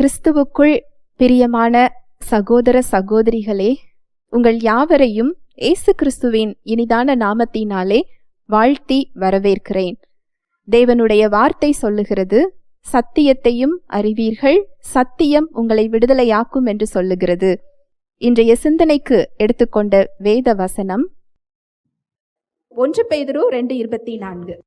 கிறிஸ்துவுக்குள் பிரியமான சகோதர சகோதரிகளே உங்கள் யாவரையும் இயேசு கிறிஸ்துவின் இனிதான நாமத்தினாலே வாழ்த்தி வரவேற்கிறேன். தேவனுடைய வார்த்தை சொல்லுகிறது சத்தியத்தையும் அறிவீர்கள் சத்தியம் உங்களை விடுதலையாக்கும் என்று சொல்லுகிறது. இன்றைய சிந்தனைக்கு எடுத்துக்கொண்ட வேத வசனம் ஒன்று பேதுரு ரெண்டு இருபத்தி நான்கு.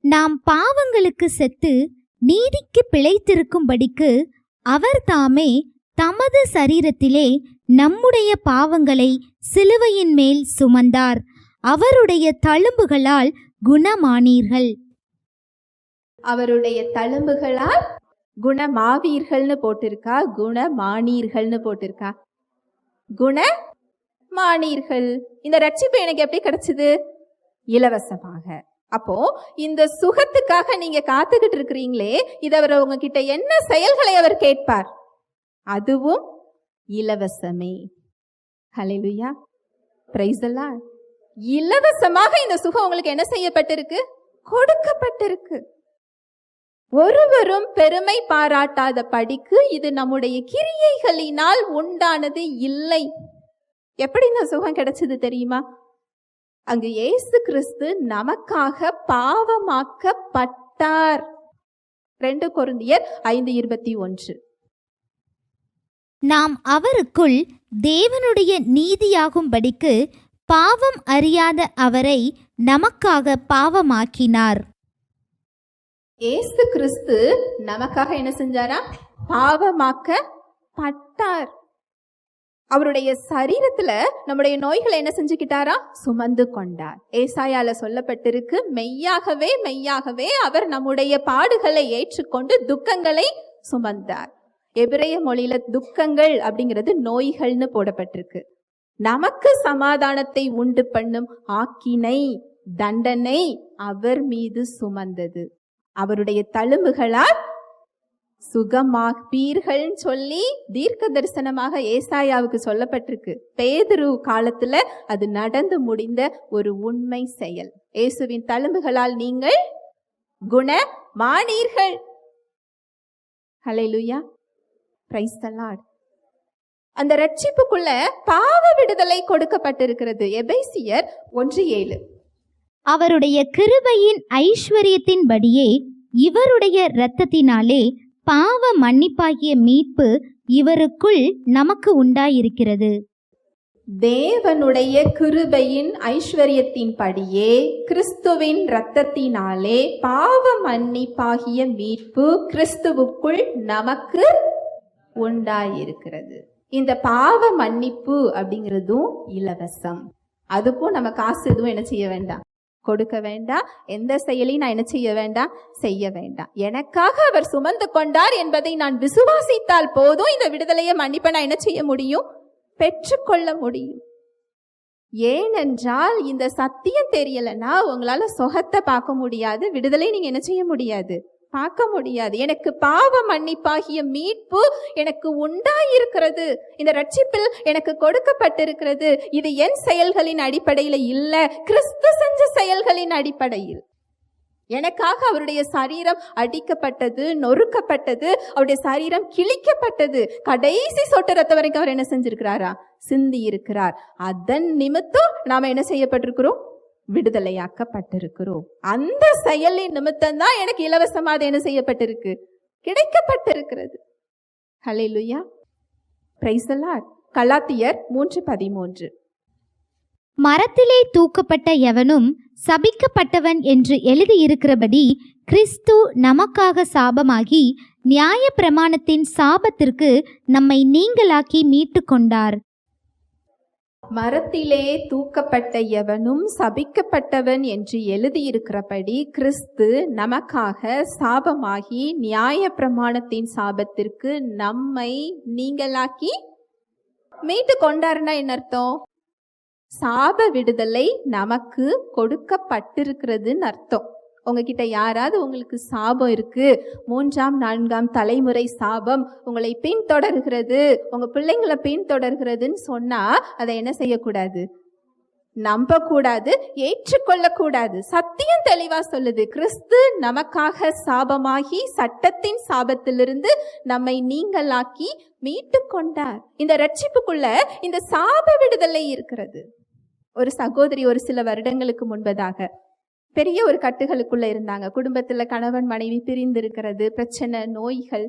நாம் பாவங்களுக்கு செத்து நீதிக்கு பிழைத்திருக்கும்படிக்கு அவர் தாமே தமது சரீரத்திலே நம்முடைய பாவங்களை சிலுவையின் மேல் சுமந்தார். அவருடைய தழும்புகளால் குணமானீர்கள். அவருடைய தழும்புகளால் குணமாவீர்கள்னு போட்டிருக்கா? குணமானீர்கள்னு போட்டிருக்கா? குண மானீர்கள் இந்த ரட்சிப்பு எனக்கு எப்படி கிடைச்சது? இலவசமாக. அப்போ இந்த சுகத்துக்காக நீங்க காத்துக்கிட்டு இருக்கிறீங்களே இது அவர் உங்ககிட்ட என்ன செயல்களை அவர் கேட்பார்? அதுவும் இலவசமே. ஹலெலுயா பிரைஸ் இலவசமாக இந்த சுகம் உங்களுக்கு என்ன செய்யப்பட்டிருக்கு? கொடுக்கப்பட்டிருக்கு. ஒருவரும் பெருமை பாராட்டாத படிக்கு இது நம்முடைய கிரியைகளினால் உண்டானது இல்லை. எப்படி இந்த சுகம் கிடைச்சது தெரியுமா? அங்கு இயேசு கிறிஸ்து நமக்காக பாவமாக்கப்பட்டார். ரெண்டு கொருந்தியர் ஐந்து இருபத்தி ஒன்று. நாம் அவருக்குள் தேவனுடைய நீதியாகும்படிக்கு பாவம் அறியாத அவரை நமக்காக பாவமாக்கினார். இயேசு கிறிஸ்து நமக்காக என்ன செஞ்சாரா? பாவமாக்கப்பட்டார். அவருடைய சரீரத்துல நம்முடைய நோய்களை என்ன செஞ்சுக்கிட்டாரா? சுமந்து கொண்டார். ஏசாயால சொல்லப்பட்டிருக்கு மெய்யாகவே மெய்யாகவே அவர் நம்முடைய பாடுகளை ஏற்றுக்கொண்டு துக்கங்களை சுமந்தார். எபிரேய மொழியில துக்கங்கள் அப்படிங்கிறது நோய்கள்னு போடப்பட்டிருக்கு. நமக்கு சமாதானத்தை உண்டு பண்ணும் ஆக்கினை தண்டனை அவர் மீது சுமந்தது. அவருடைய தழும்புகளால் சுகமாப்பீர்கள்னு சொல்லி தீர்க்க தரிசனமாக ஏசாயாவுக்கு சொல்லப்பட்டிருக்கு. பேதுரு காலத்துல அது நடந்து முடிந்த ஒரு உண்மை செயல். இயேசுவின் தழும்புகளால் நீங்கள் குணமானீர்கள். ஹalleluya. பிரைஸ் தி அந்த ரட்சிப்புக்குள்ள பாவ விடுதலை கொடுக்கப்பட்டிருக்கிறது. எபேசியர் ஒன்று ஏழு. அவருடைய கிருபையின் ஐஸ்வர்யத்தின்படியே இவருடைய இரத்தத்தினாலே பாவ மன்னிப்பாகிய மீட்பு இவருக்குள் நமக்கு உண்டாயிருக்கிறது. தேவனுடைய கிருபையின் ஐஸ்வர்யத்தின்படியே கிறிஸ்துவின் இரத்தத்தினாலே பாவ மன்னிப்பாகிய மீட்பு கிறிஸ்துவுக்குள் நமக்கு உண்டாயிருக்கிறது. இந்த பாவ மன்னிப்பு அப்படிங்கிறதும் இலவசம். அதுக்கும் நம்ம காசு எதுவும் என்ன செய்ய வேண்டாம். கொடுக்க வேண்டாம் எந்த செயலையும் நான் என்ன செய்ய வேண்டாம் செய்ய வேண்டாம் எனக்காக அவர் சுமந்து கொண்டார் என்பதை நான் விசுவாசித்தால் போதும். இந்த விடுதலையை மன்னிப்பை நான் என்ன செய்ய முடியும்? பெற்றுக்கொள்ள முடியும். ஏனென்றால் இந்த சத்தியம் தெரியலன்னா உங்களால சுகத்தை பார்க்க முடியாது. விடுதலை நீங்க என்ன செய்ய முடியாது? பார்க்க முடியாது. எனக்கு பாவ மன்னிப்பாகிய மீட்பு எனக்கு உண்டாயிருக்கிறது. இந்த ரட்சிப்பில் எனக்கு கொடுக்கப்பட்டிருக்கிறது. இது என் செயல்களின் அடிப்படையில் இல்ல. கிறிஸ்து செஞ்ச செயல்களின் அடிப்படையில். எனக்காக அவருடைய சரீரம் அடிக்கப்பட்டது நொறுக்கப்பட்டது அவருடைய சரீரம் கிழிக்கப்பட்டது. கடைசி சொட்டு ரத்த வரைக்கும் அவர் என்ன செஞ்சிருக்கிறாரா? சிந்தி இருக்கிறார் அதன் நிமித்தம் நாம என்ன செய்யப்பட்டிருக்கிறோம்? விடுதலையாக்கப்பட்டிருக்கிறோம். அந்த செயலின் நிமித்தம் தான் எனக்கு இலவசமாக என்ன செய்யப்பட்டிருக்கு? கிடைக்கப்பட்டிருக்கிறது. ஹலே லுயா தி கலாத்தியர் மூன்று பதிமூன்று. மரத்திலே தூக்கப்பட்ட எவனும் சபிக்கப்பட்டவன் என்று எழுதியிருக்கிறபடி கிறிஸ்து நமக்காக சாபமாகி நியாய பிரமாணத்தின் சாபத்திற்கு நம்மை நீங்களாக்கி மீட்டு கொண்டார் மரத்திலே தூக்கப்பட்ட எவனும் சபிக்கப்பட்டவன் என்று எழுதியிருக்கிறபடி கிறிஸ்து நமக்காக சாபமாகி நியாய பிரமாணத்தின் சாபத்திற்கு நம்மை நீங்களாக்கி மீட்டு கொண்டாருன்னா என்ன அர்த்தம்? சாப விடுதலை நமக்கு கொடுக்கப்பட்டிருக்கிறதுன்னு அர்த்தம். உங்ககிட்ட யாராவது உங்களுக்கு சாபம் இருக்குது மூன்றாம் நான்காம் தலைமுறை சாபம் உங்களை பின்தொடர்கிறது. உங்கள் பிள்ளைங்களை பின்தொடர்கிறதுன்னு சொன்னால் அதை என்ன செய்யக்கூடாது? நம்பக்கூடாது ஏற்றுக்கொள்ளக்கூடாது. சத்தியம் தெளிவா சொல்லுது. கிறிஸ்து நமக்காக சாபமாகி சட்டத்தின் சாபத்திலிருந்து நம்மை நீங்களாக்கி மீட்டு கொண்டார். இந்த ரட்சிப்புக்குள்ள இந்த சாப விடுதலை இருக்கிறது. ஒரு சகோதரி ஒரு சில வருடங்களுக்கு முன்பதாக பெரிய ஒரு கட்டுகளுக்குள்ளே இருந்தாங்க. குடும்பத்தில் கணவன் மனைவி பிரிந்து இருக்கிறது பிரச்சனை நோய்கள்.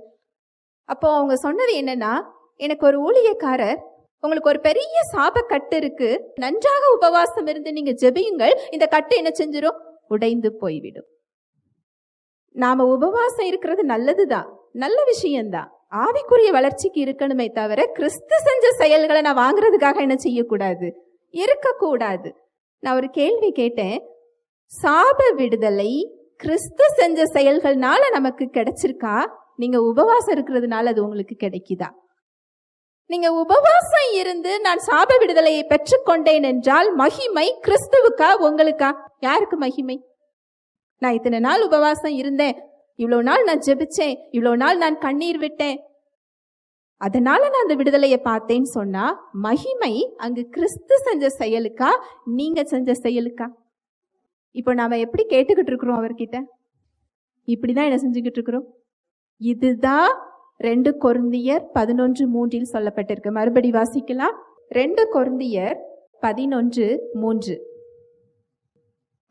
அப்போ அவங்க சொன்னது என்னன்னா எனக்கு ஒரு ஊழியக்காரர் உங்களுக்கு ஒரு பெரிய சாப கட்டு இருக்கு நன்றாக உபவாசம் இருந்து நீங்க ஜெபியுங்கள் இந்த கட்டு என்ன செஞ்சிடும் உடைந்து போய்விடும். நாம உபவாசம் இருக்கிறது நல்லதுதான் நல்ல விஷயம்தான். ஆவிக்குரிய வளர்ச்சிக்கு இருக்கணுமே தவிர கிறிஸ்து செஞ்ச செயல்களை நான் வாங்குறதுக்காக என்ன செய்யக்கூடாது? இருக்கக்கூடாது. நான் ஒரு கேள்வி கேட்டேன். சாப விடுதலை கிறிஸ்து செஞ்ச செயல்கள்னால நமக்கு கிடைச்சிருக்கா? நீங்க உபவாசம் இருக்கிறதுனால அது உங்களுக்கு கிடைக்குதா? நீங்க உபவாசம் இருந்து நான் சாப விடுதலையை பெற்றுக்கொண்டேன் என்றால் மகிமை கிறிஸ்துவுக்கா உங்களுக்கா? யாருக்கு மகிமை? நான் இத்தனை நாள் உபவாசம் இருந்தேன். இவ்வளவு நாள் நான் ஜெபிச்சேன். இவ்வளவு நாள் நான் கண்ணீர் விட்டேன். அதனால நான் அந்த விடுதலையை பார்த்தேன்னு சொன்னா மகிமை அங்கு கிறிஸ்து செஞ்ச செயலுக்கா? நீங்க செஞ்ச செயலுக்கா? இப்போ நாம் எப்படி கேட்டுக்கிட்டு இருக்கிறோம் அவர்கிட்ட? இப்படி தான் என்ன செஞ்சுக்கிட்டு இருக்கிறோம்? இதுதான் ரெண்டு கொருந்தியர் பதினொன்று மூன்றில் சொல்லப்பட்டிருக்கு. மறுபடி வாசிக்கலாம். ரெண்டு கொருந்தியர் பதினொன்று மூன்று.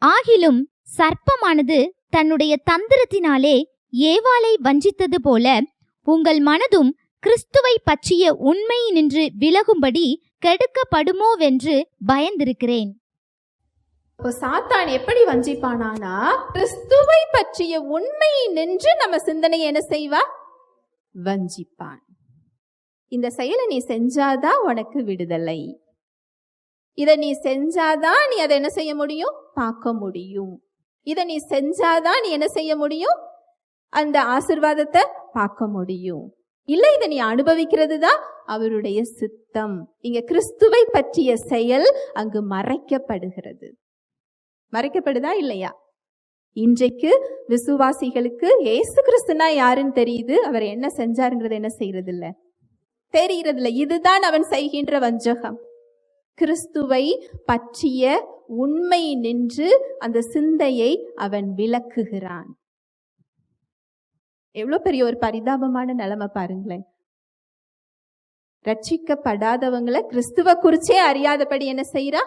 ஆகிலும் சர்ப்பமானது தன்னுடைய தந்திரத்தினாலே ஏவாளை வஞ்சித்தது போல உங்கள் மனதும் கிறிஸ்துவை பற்றிய உண்மை நின்று விலகும்படி கெடுக்கப்படுமோவென்று பயந்திருக்கிறேன். இப்போ சாத்தான் எப்படி வஞ்சிப்பானானா கிறிஸ்துவை பற்றிய உண்மை நின்று நம்ம சிந்தனையை என்ன செய்வா? வஞ்சிப்பான். இந்த செயலை நீ செஞ்சாதான் உனக்கு விடுதலை. இதை நீ செஞ்சாதான் நீ அதை என்ன செய்ய முடியும்? பார்க்க முடியும். இதை நீ செஞ்சாதான் நீ என்ன செய்ய முடியும்? அந்த ஆசிர்வாதத்தை பார்க்க முடியும். இல்லை இதை நீ அனுபவிக்கிறது தான் அவருடைய சித்தம். இங்க கிறிஸ்துவை பற்றிய செயல் அங்கு மறைக்கப்படுகிறது. மறைக்கப்படுதா இல்லையா? இன்றைக்கு விசுவாசிகளுக்கு ஏசு கிறிஸ்துனா யாருன்னு தெரியுது. அவர் என்ன செஞ்சாருங்கிறது என்ன செய்யறது இல்ல தெரிகிறது இல்ல இதுதான் அவன் செய்கின்ற வஞ்சகம். கிறிஸ்துவை பற்றிய உண்மை நின்று அந்த சிந்தையை அவன் விளக்குகிறான். எவ்வளவு பெரிய ஒரு பரிதாபமான நிலைமை பாருங்களேன். ரட்சிக்கப்படாதவங்களை கிறிஸ்துவ குறிச்சே அறியாதபடி என்ன செய்யறா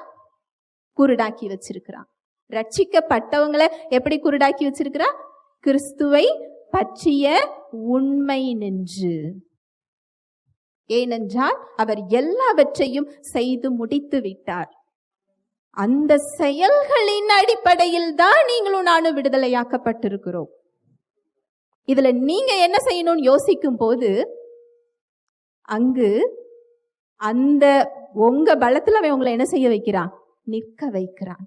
குருடாக்கி வச்சிருக்கிறான். ரட்சிக்கப்பட்டவங்களை எப்படி குருடாக்கி வச்சிருக்கிறா? கிறிஸ்துவை பற்றிய உண்மை நின்று ஏனென்றால் அவர் எல்லாவற்றையும் செய்து முடித்து விட்டார். அந்த செயல்களின் அடிப்படையில் தான் நீங்களும் நானும் விடுதலையாக்கப்பட்டிருக்கிறோம். இதுல நீங்க என்ன செய்யணும்னு யோசிக்கும் போது அங்கு அந்த உங்க பலத்துல அவன் உங்களை என்ன செய்ய வைக்கிறான்? நிற்க வைக்கிறான்.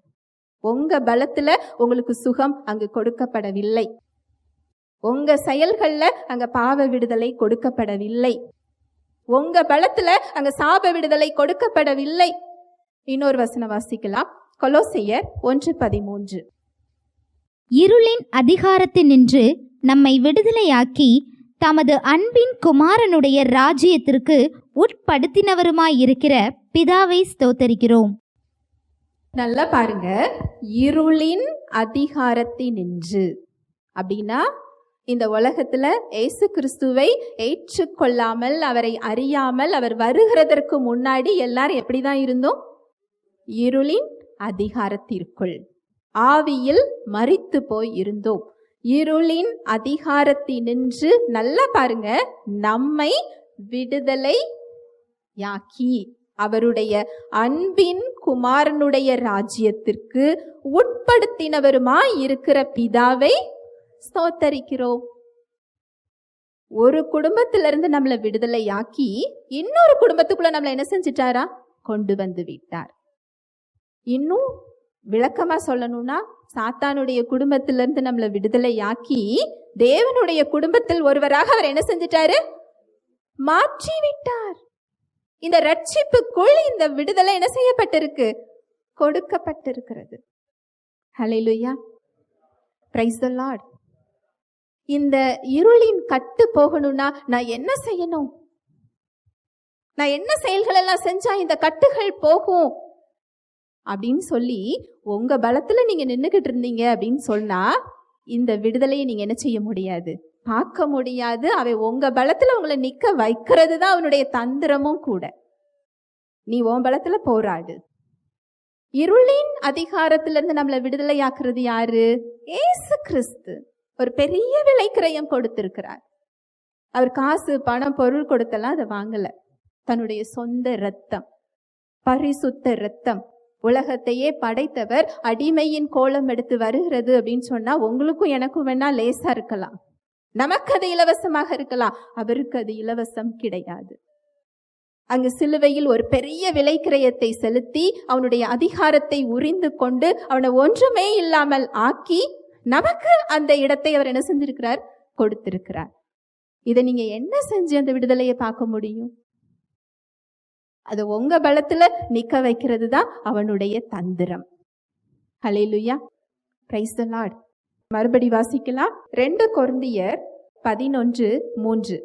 உங்க பலத்துல உங்களுக்கு சுகம் அங்கு கொடுக்கப்படவில்லை. உங்க செயல்கள்ல அங்க பாவ விடுதலை கொடுக்கப்படவில்லை. உங்க பலத்துல அங்க சாப விடுதலை கொடுக்கப்படவில்லை. இன்னொரு வசனம் வாசிக்கலாம். கொலோசையர் ஒன்று பதிமூன்று. இருளின் அதிகாரத்தினின்று நம்மை விடுதலையாக்கி தமது அன்பின் குமாரனுடைய ராஜ்யத்திற்கு உட்படுத்தினவருமாயிருக்கிற பிதாவை ஸ்தோத்தரிக்கிறோம். நல்லா பாருங்க. இருளின் அதிகாரத்தினின்று அப்படின்னா இந்த உலகத்துல ஏசு கிறிஸ்துவை ஏற்றுக்கொள்ளாமல் அவரை அறியாமல் அவர் வருகிறதற்கு முன்னாடி எல்லாரும் எப்படிதான் இருந்தோம்? இருளின் அதிகாரத்திற்குள். ஆவியில் மறித்து போய் இருந்தோம். இருளின் அதிகாரத்தினின்று நல்லா பாருங்க. நம்மை விடுதலை யாக்கி. அவருடைய அன்பின் குமாரனுடைய ராஜ்யத்திற்கு உட்படுத்தினவருமாய் இருக்கிற பிதாவை ஸ்தோத்தரிக்கிறோம். ஒரு குடும்பத்திலிருந்து நம்மளை விடுதலையாக்கி இன்னொரு குடும்பத்துக்குள்ள நம்மளை என்ன செஞ்சிட்டாரா? கொண்டு வந்து விட்டார். இன்னும் விளக்கமா சொல்லணும்னா சாத்தானுடைய குடும்பத்திலிருந்து நம்மளை விடுதலையாக்கி தேவனுடைய குடும்பத்தில் ஒருவராக அவர் என்ன செஞ்சிட்டாரு? மாற்றி விட்டார் இந்த ரட்சிப்புக்குள் இந்த விடுதலை என்ன செய்யப்பட்டிருக்கு? கொடுக்கப்பட்டிருக்கிறது. ஹalleluya பிரைஸ் த லார்ட் இந்த இருளின் கட்டு போகணும்னா நான் என்ன செய்யணும்? நான் என்ன செயல்கள் எல்லாம் செஞ்சா இந்த கட்டுகள் போகும்? அப்படின்னு சொல்லி உங்க பலத்துல நீங்க நின்னுகிட்டு இருந்தீங்க அப்படின்னு சொன்னா இந்த விடுதலையை நீங்க என்ன செய்ய முடியாது? பார்க்க முடியாது. அவை உங்க பலத்துல உங்களை நிக்க வைக்கிறது தான் அவனுடைய தந்திரமும் கூட. நீ உன் பலத்துல போராடு. இருளின் அதிகாரத்திலிருந்து நம்மளை விடுதலையாக்குறது யாரு? ஏசு கிறிஸ்து. ஒரு பெரிய விலை கிரயம் கொடுத்திருக்கிறார். அவர் காசு பணம் பொருள் கொடுத்தெல்லாம் அதை வாங்கல. தன்னுடைய சொந்த இரத்தம் பரிசுத்த இரத்தம். உலகத்தையே படைத்தவர் அடிமையின் கோலம் எடுத்து வருகிறது அப்படின்னு சொன்னா உங்களுக்கும் எனக்கும் வேணா லேசா இருக்கலாம். நமக்கு அது இலவசமாக இருக்கலாம் அவருக்கு அது இலவசம் கிடையாது. அங்கு சிலுவையில் ஒரு பெரிய விலைக்கிரயத்தை செலுத்தி அவனுடைய அதிகாரத்தை உறிந்து கொண்டு அவனை ஒன்றுமே இல்லாமல் ஆக்கி நமக்கு அந்த இடத்தை அவர் என்ன செஞ்சிருக்கிறார்? கொடுத்திருக்கிறார். இதை நீங்க என்ன செஞ்சு அந்த விடுதலையை பார்க்க முடியும்? அது உங்க பலத்துல நிக்க வைக்கிறது தான் அவனுடைய தந்திரம். ஹalleluya பிரைஸ் த லார்ட் மறுபடி வாசிக்கலாம். ரெண்டு கொரிந்தியர் பதினொன்று மூன்று.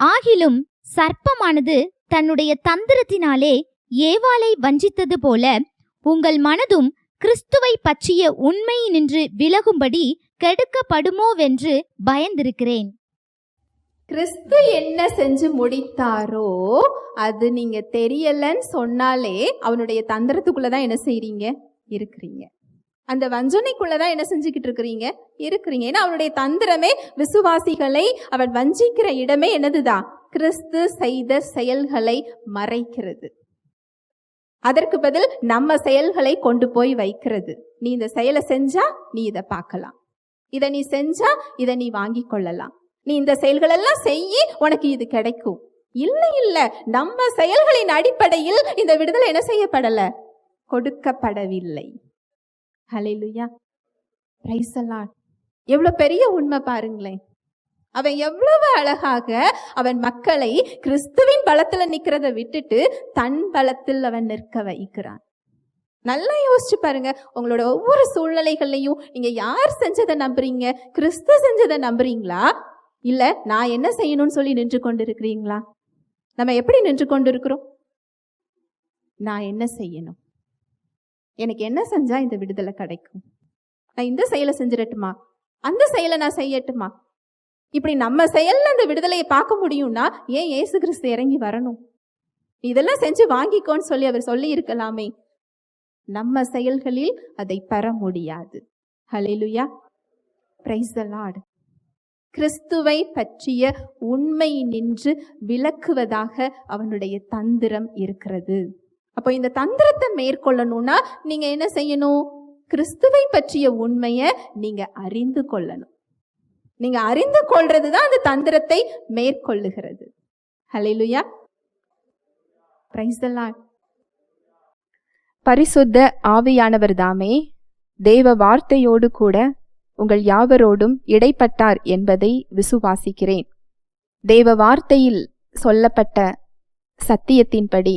ஆகிலும் சர்ப்பமானது தன்னுடைய தந்திரத்தினாலே ஏவாளை வஞ்சித்தது போல உங்கள் மனதும் கிறிஸ்துவை பற்றிய உண்மையினின்று விலகும்படி கெடுக்கப்படுமோவென்று பயந்திருக்கிறேன். கிறிஸ்து என்ன செஞ்சு முடித்தாரோ அது நீங்க தெரியலன்னு சொன்னாலே அவனுடைய தந்திரத்துக்குள்ள தான் என்ன செய்றீங்க? இருக்கிறீங்க. அந்த வஞ்சனைக்குள்ளே தான் என்ன செஞ்சுக்கிட்டு இருக்கிறீங்க. இருக்கிறீங்க ஏன்னா அவனுடைய தந்திரமே விசுவாசிகளை அவன் வஞ்சிக்கிற இடமே என்னதுதான் கிறிஸ்து செய்த செயல்களை மறைக்கிறது. அதற்கு பதில் நம்ம செயல்களை கொண்டு போய் வைக்கிறது. நீ இந்த செயலை செஞ்சா நீ இதை பார்க்கலாம். இதை நீ செஞ்சா இதை நீ வாங்கி கொள்ளலாம். நீ இந்த செயல்கள் எல்லாம் செய்யி உனக்கு இது கிடைக்கும். இல்லை இல்லை. நம்ம செயல்களின் அடிப்படையில் இந்த விடுதலை என்ன செய்யப்படல? கொடுக்கப்படவில்லை. ஹalleluya. பிரைஸ் அல்லாட் எவ்வளோ பெரிய உண்மை பாருங்களேன். அவன் எவ்வளவு அழகாக அவன் மக்களை கிறிஸ்துவின் பலத்துல நிக்கிறத விட்டுட்டு தன் பலத்தில் அவன் நிற்க வைக்கிறான். நல்லா யோசிச்சு பாருங்க. உங்களோட ஒவ்வொரு சூழ்நிலைகள்லையும் நீங்க யார் செஞ்சதை நம்புறீங்க? கிறிஸ்து செஞ்சதை நம்புறீங்களா? இல்ல நான் என்ன செய்யணும்னு சொல்லி நின்று கொண்டு இருக்கிறீங்களா நம்ம எப்படி நின்று கொண்டு இருக்கிறோம் நான் என்ன செய்யணும்? எனக்கு என்ன செஞ்சால் இந்த விடுதலை கிடைக்கும்? நான் இந்த செயலை செஞ்சிடட்டுமா? அந்த செயலை நான் செய்யட்டுமா? இப்படி நம்ம செயலில் அந்த விடுதலையை பார்க்க முடியும்னா ஏன் ஏசு கிறிஸ்து இறங்கி வரணும்? இதெல்லாம் செஞ்சு வாங்கிக்கோன்னு சொல்லி அவர் சொல்லி இருக்கலாமே நம்ம செயல்களில் அதை பெற முடியாது. ஹலெலுயா பிரைஸ் த கிறிஸ்துவை பற்றிய உண்மை நின்று விளக்குவதாக அவனுடைய தந்திரம் இருக்கிறது. அப்போ இந்த தந்திரத்தை மேற்கொள்ளணும்னா நீங்க என்ன செய்யணும்? கிறிஸ்துவை பற்றிய உண்மையை நீங்க அறிந்து கொள்ளணும். நீங்க அறிந்து கொள்றது தான் அந்த தந்திரத்தை மேற்கொள்ளுகிறது. ஹalleluya பிரைஸ் பரிசுத்த ஆவியானவர் தாமே தேவ வார்த்தையோடு கூட உங்கள் யாவரோடும் இடைப்பட்டார் என்பதை விசுவாசிக்கிறேன். தேவ வார்த்தையில் சொல்லப்பட்ட சத்தியத்தின்படி